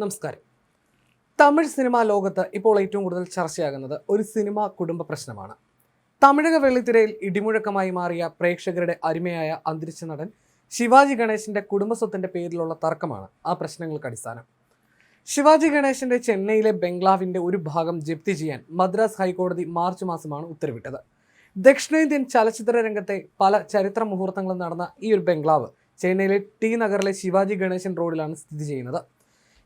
നമസ്കാരം. തമിഴ് സിനിമാ ലോകത്ത് ഇപ്പോൾ ഏറ്റവും കൂടുതൽ ചർച്ചയാകുന്നത് ഒരു സിനിമ കുടുംബ പ്രശ്നമാണ്. തമിഴക വെള്ളിത്തിരയിൽ ഇടിമുഴക്കമായി മാറിയ പ്രേക്ഷകരുടെ അരുമയായ അന്തരിച്ച നടൻ ശിവാജി ഗണേശന്റെ കുടുംബസ്വത്തിന്റെ പേരിലുള്ള തർക്കമാണ് ആ പ്രശ്നങ്ങൾക്ക് അടിസ്ഥാനം. ശിവാജി ഗണേശന്റെ ചെന്നൈയിലെ ബംഗ്ലാവിന്റെ ഒരു ഭാഗം ജപ്തി ചെയ്യാൻ മദ്രാസ് ഹൈക്കോടതി മാർച്ച് മാസമാണ് ഉത്തരവിട്ടത്. ദക്ഷിണേന്ത്യൻ ചലച്ചിത്ര രംഗത്തെ പല ചരിത്ര മുഹൂർത്തങ്ങളും നടന്ന ഈ ഒരു ബംഗ്ലാവ് ചെന്നൈയിലെ ടി നഗറിലെ ശിവാജി ഗണേശൻ റോഡിലാണ് സ്ഥിതി ചെയ്യുന്നത്.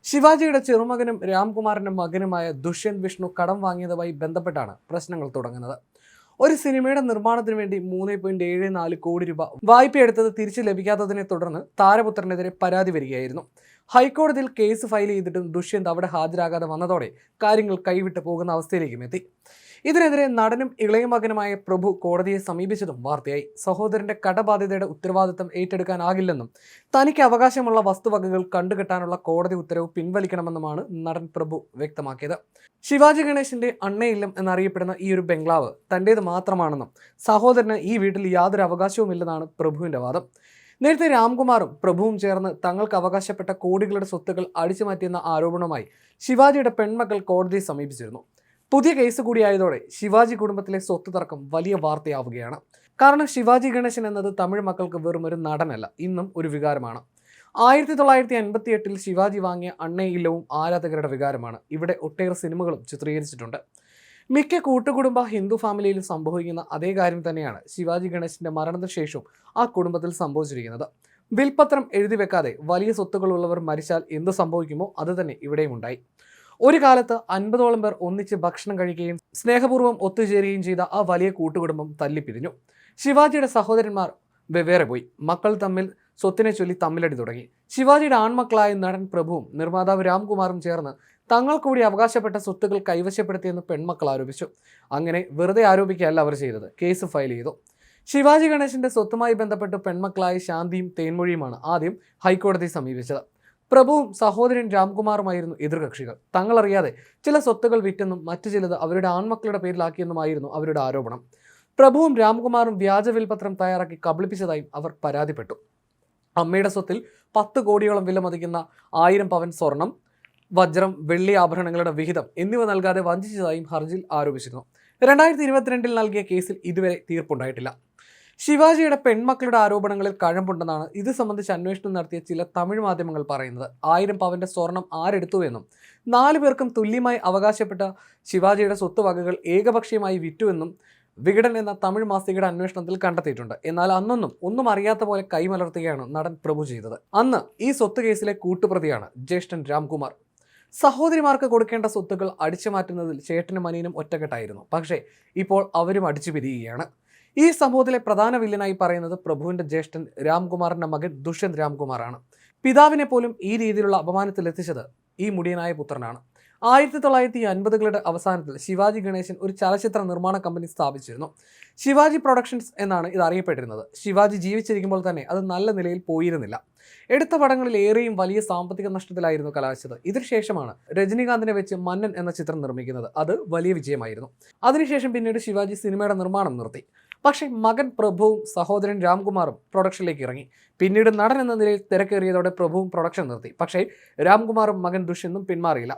ശിവാജിയുടെ ചെറുമകനും രാംകുമാറിന്റെ മകനുമായ ദുഷ്യന്ത് വിഷ്ണു കടം വാങ്ങിയതുമായി ബന്ധപ്പെട്ടാണ് പ്രശ്നങ്ങൾ തുടങ്ങുന്നത്. ഒരു സിനിമയുടെ നിർമ്മാണത്തിന് വേണ്ടി മൂന്ന് പോയിന്റ് ഏഴ് നാല് കോടി രൂപ വായ്പയെടുത്തത് തിരിച്ചു ലഭിക്കാത്തതിനെ തുടർന്ന് താരപുത്രനെതിരെ പരാതി വരികയായിരുന്നു. ഹൈക്കോടതിയിൽ കേസ് ഫയൽ ചെയ്തിട്ടും ദുഷ്യന്ത് അവിടെ ഹാജരാകാതെ വന്നതോടെ കാര്യങ്ങൾ കൈവിട്ട് പോകുന്ന അവസ്ഥയിലേക്കും എത്തി. ഇതിനെതിരെ നടനും ഇളയ മകനുമായ പ്രഭു കോടതിയെ സമീപിച്ചതും വാർത്തയായി. സഹോദരന്റെ കടബാധ്യതയുടെ ഉത്തരവാദിത്തം ഏറ്റെടുക്കാനാകില്ലെന്നും തനിക്ക് അവകാശമുള്ള വസ്തുവകകൾ കണ്ടുകെട്ടാനുള്ള കോടതി ഉത്തരവ് പിൻവലിക്കണമെന്നുമാണ് നടൻ പ്രഭു വ്യക്തമാക്കിയത്. ശിവാജി ഗണേശന്റെ അണ്ണയില്ലം എന്നറിയപ്പെടുന്ന ഈ ഒരു ബംഗ്ലാവ് തന്റേത് മാത്രമാണെന്നും സഹോദരന് ഈ വീട്ടിൽ യാതൊരു അവകാശവുമില്ലെന്നാണ് പ്രഭുവിന്റെ വാദം. നേരത്തെ രാംകുമാറും പ്രഭുവും ചേർന്ന് തങ്ങൾക്ക് അവകാശപ്പെട്ട കോടികളുടെ സ്വത്തുക്കൾ അടിച്ചുമാറ്റിയെന്ന ആരോപണവുമായി ശിവാജിയുടെ പെൺമക്കൾ കോടതിയെ സമീപിച്ചിരുന്നു. പുതിയ കേസ് കൂടിയായതോടെ ശിവാജി കുടുംബത്തിലെ സ്വത്ത് തർക്കം വലിയ വാർത്തയാവുകയാണ്. കാരണം ശിവാജി ഗണേശൻ എന്നത് തമിഴ് മക്കൾക്ക് വെറും ഒരു നടനല്ല ഇന്നും ഒരു വികാരമാണ്. ആയിരത്തി തൊള്ളായിരത്തി അൻപത്തി എട്ടിൽ ശിവാജി വാങ്ങിയ അണ്ണയില്ലവും ആരാധകരുടെ വികാരമാണ്. ഇവിടെ ഒട്ടേറെ സിനിമകളും ചിത്രീകരിച്ചിട്ടുണ്ട്. മിക്ക കൂട്ടുകുടുംബ ഹിന്ദു ഫാമിലിയിലും സംഭവിക്കുന്ന അതേ കാര്യം തന്നെയാണ് ശിവാജി ഗണേശന്റെ മരണത്തിന് ശേഷവും ആ കുടുംബത്തിൽ സംഭവിച്ചിരിക്കുന്നത്. വിൽപത്രം എഴുതി വെക്കാതെ വലിയ സ്വത്തുക്കളുള്ളവർ മരിച്ചാൽ എന്ത് സംഭവിക്കുമോ അത് തന്നെ ഇവിടെയും ഉണ്ടായി ഒരു കാലത്ത് അൻപതോളം പേർ ഒന്നിച്ച് ഭക്ഷണം കഴിക്കുകയും സ്നേഹപൂർവം ഒത്തുചേരുകയും ചെയ്ത ആ വലിയ കൂട്ടുകുടുംബം തല്ലിപ്പിരിഞ്ഞു. ശിവാജിയുടെ സഹോദരന്മാർ വെവ്വേറെ പോയി. മക്കൾ തമ്മിൽ സ്വത്തിനെ ചൊല്ലി തമ്മിലടി തുടങ്ങി. ശിവാജിയുടെ ആൺമക്കളായ നടൻ പ്രഭുവും നിർമ്മാതാവ് രാംകുമാറും ചേർന്ന് തങ്ങൾ കൂടി അവകാശപ്പെട്ട സ്വത്തുക്കൾ കൈവശപ്പെടുത്തിയെന്ന് പെൺമക്കൾ ആരോപിച്ചു. അങ്ങനെ വെറുതെ ആരോപിക്കുകയല്ല അവർ ചെയ്തത്. കേസ് ഫയൽ ചെയ്തു. ശിവാജി ഗണേശന്റെ സ്വത്തുമായി ബന്ധപ്പെട്ട് പെൺമക്കളായ ശാന്തിയും തേൻമൊഴിയുമാണ് ആദ്യം ഹൈക്കോടതി സമീപിച്ചത്. പ്രഭുവും സഹോദരൻ രാംകുമാറുമായിരുന്നു എതിർകക്ഷികൾ. തങ്ങളറിയാതെ ചില സ്വത്തുകൾ വിറ്റെന്നും മറ്റു ചിലത് അവരുടെ ആൺമക്കളുടെ പേരിലാക്കിയെന്നുമായിരുന്നു അവരുടെ ആരോപണം. പ്രഭുവും രാംകുമാറും വ്യാജ വിൽപത്രം തയ്യാറാക്കി കബളിപ്പിച്ചതായും അവർ പരാതിപ്പെട്ടു. അമ്മയുടെ സ്വത്തിൽ പത്ത് കോടിയോളം വില മതിക്കുന്ന ആയിരം പവൻ സ്വർണം വജ്രം വെള്ളി ആഭരണങ്ങളുടെ വിഹിതം എന്നിവ നൽകാതെ വഞ്ചിച്ചതായും ഹർജിയിൽ ആരോപിച്ചിരുന്നു. രണ്ടായിരത്തി ഇരുപത്തിരണ്ടിൽ നൽകിയ കേസിൽ ഇതുവരെ തീർപ്പുണ്ടായിട്ടില്ല. ശിവാജിയുടെ പെൺമക്കളുടെ ആരോപണങ്ങളിൽ കഴമ്പുണ്ടെന്നാണ് ഇത് സംബന്ധിച്ച് അന്വേഷണം നടത്തിയ ചില തമിഴ് മാധ്യമങ്ങൾ പറയുന്നത്. ആയിരം പവന്റെ സ്വർണം ആരെടുത്തുവെന്നും നാലു പേർക്കും തുല്യമായി അവകാശപ്പെട്ട ശിവാജിയുടെ സ്വത്തുവകകൾ ഏകപക്ഷീയമായി വിറ്റുവെന്നും വികടൻ എന്ന തമിഴ് മാസികയുടെ അന്വേഷണത്തിൽ കണ്ടെത്തിയിട്ടുണ്ട്. എന്നാൽ അന്നൊന്നും ഒന്നും അറിയാത്ത പോലെ കൈമലർത്തുകയാണ് നടൻ പ്രഭു ചെയ്തത്. അന്ന് ഈ സ്വത്ത് കേസിലെ കൂട്ടുപ്രതിയാണ് ജ്യേഷ്ഠൻ രാംകുമാർ. സഹോദരിമാർക്ക് കൊടുക്കേണ്ട സ്വത്തുക്കൾ അടിച്ചു മാറ്റുന്നതിൽ ചേട്ടനും അനിയനും ഒറ്റക്കെട്ടായിരുന്നു. പക്ഷേ ഇപ്പോൾ അവരും അടിച്ചു പിരിയുകയാണ് ഈ സംഭവത്തിലെ പ്രധാന വില്ലനായി പറയുന്നത് പ്രഭുവിന്റെ ജ്യേഷ്ഠൻ രാംകുമാറിന്റെ മകൻ ദുഷ്യന്ത് രാംകുമാറാണ്. പിതാവിനെ പോലും ഈ രീതിയിലുള്ള അപമാനത്തിൽ എത്തിച്ചത് ഈ മുടിയനായ പുത്രനാണ്. ആയിരത്തി തൊള്ളായിരത്തി അൻപതുകളുടെ അവസാനത്തിൽ ശിവാജി ഗണേശൻ ഒരു ചലച്ചിത്ര നിർമ്മാണ കമ്പനി സ്ഥാപിച്ചിരുന്നു. ശിവാജി പ്രൊഡക്ഷൻസ് എന്നാണ് ഇത് അറിയപ്പെട്ടിരുന്നത്. ശിവാജി ജീവിച്ചിരിക്കുമ്പോൾ തന്നെ അത് നല്ല നിലയിൽ പോയിരുന്നില്ല. എടുത്ത പടങ്ങളിൽ ഏറെയും വലിയ സാമ്പത്തിക നഷ്ടത്തിലായിരുന്നു കലാശിച്ചത്. ഇതിനുശേഷമാണ് രജനീകാന്തിനെ വെച്ച് മന്നൻ എന്ന ചിത്രം നിർമ്മിക്കുന്നത്. അത് വലിയ വിജയമായിരുന്നു. അതിനുശേഷം പിന്നീട് ശിവാജി സിനിമയുടെ നിർമ്മാണം നിർത്തി. പക്ഷേ മകൻ പ്രഭുവും സഹോദരൻ രാംകുമാറും പ്രൊഡക്ഷനിലേക്ക് ഇറങ്ങി. പിന്നീട് നടൻ എന്ന നിലയിൽ തിരക്കേറിയതോടെ പ്രഭുവും പ്രൊഡക്ഷൻ നിർത്തി. പക്ഷേ രാംകുമാറും മകൻ ദുഷ്യന്തും പിന്മാറിയില്ല.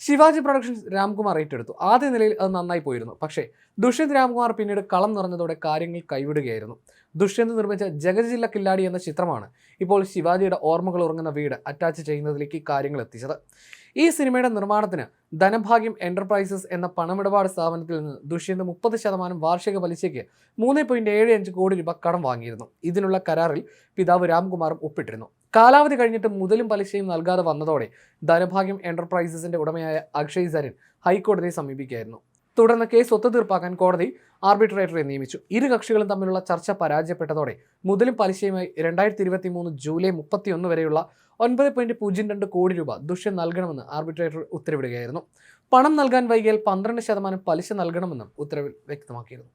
ശിവാജി പ്രൊഡക്ഷൻസ് രാംകുമാർ ഏറ്റെടുത്തു. ആദ്യ നിലയിൽ അത് നന്നായി പോയിരുന്നു. പക്ഷേ ദുഷ്യന്ത് രാംകുമാർ പിന്നീട് കളം നിറഞ്ഞതോടെ കാര്യങ്ങൾ കൈവിടുകയായിരുന്നു. ദുഷ്യന്ത് നിർമ്മിച്ച ജഗജില്ല കില്ലാടി എന്ന ചിത്രമാണ് ഇപ്പോൾ ശിവാജിയുടെ ഓർമ്മകൾ ഉറങ്ങുന്ന വീട് അറ്റാച്ച് ചെയ്യുന്നതിലേക്ക് കാര്യങ്ങൾ എത്തിച്ചത്. ഈ സിനിമയുടെ നിർമ്മാണത്തിന് ധനഭാഗ്യം എന്റർപ്രൈസസ് എന്ന പണമിടപാട് സ്ഥാപനത്തിൽ നിന്ന് ദുഷ്യന്ത് മുപ്പത് ശതമാനം വാർഷിക പലിശയ്ക്ക് മൂന്ന് പോയിന്റ് ഏഴ് അഞ്ച് കോടി രൂപ കടം വാങ്ങിയിരുന്നു. ഇതിനുള്ള കരാറിൽ പിതാവ് രാംകുമാറും ഒപ്പിട്ടിരുന്നു. കാലാവധി കഴിഞ്ഞിട്ട് മുതലും പലിശയും നൽകാതെ വന്നതോടെ ധനഭാഗ്യം എന്റർപ്രൈസസിന്റെ ഉടമയായ അക്ഷയ് സരൻ ഹൈക്കോടതിയെ സമീപിക്കുകയായിരുന്നു. തുടർന്ന് കേസ് ഒത്തുതീർപ്പാക്കാൻ കോടതി ആർബിട്രേറ്ററെ നിയമിച്ചു. ഇരു കക്ഷികളും തമ്മിലുള്ള ചർച്ച പരാജയപ്പെട്ടതോടെ മുതലും പലിശയുമായി രണ്ടായിരത്തി ഇരുപത്തി മൂന്ന് ജൂലൈ മുപ്പത്തിയൊന്ന് വരെയുള്ള ഒൻപത് പോയിന്റ് പൂജ്യം രണ്ട് കോടി രൂപ ദുഷ്യം നൽകണമെന്ന് ആർബിട്രേറ്റർ ഉത്തരവിടുകയായിരുന്നു. പണം നൽകാൻ വൈകിയാൽ പന്ത്രണ്ട് ശതമാനം പലിശ നൽകണമെന്നും ഉത്തരവിൽ വ്യക്തമാക്കിയിരുന്നു.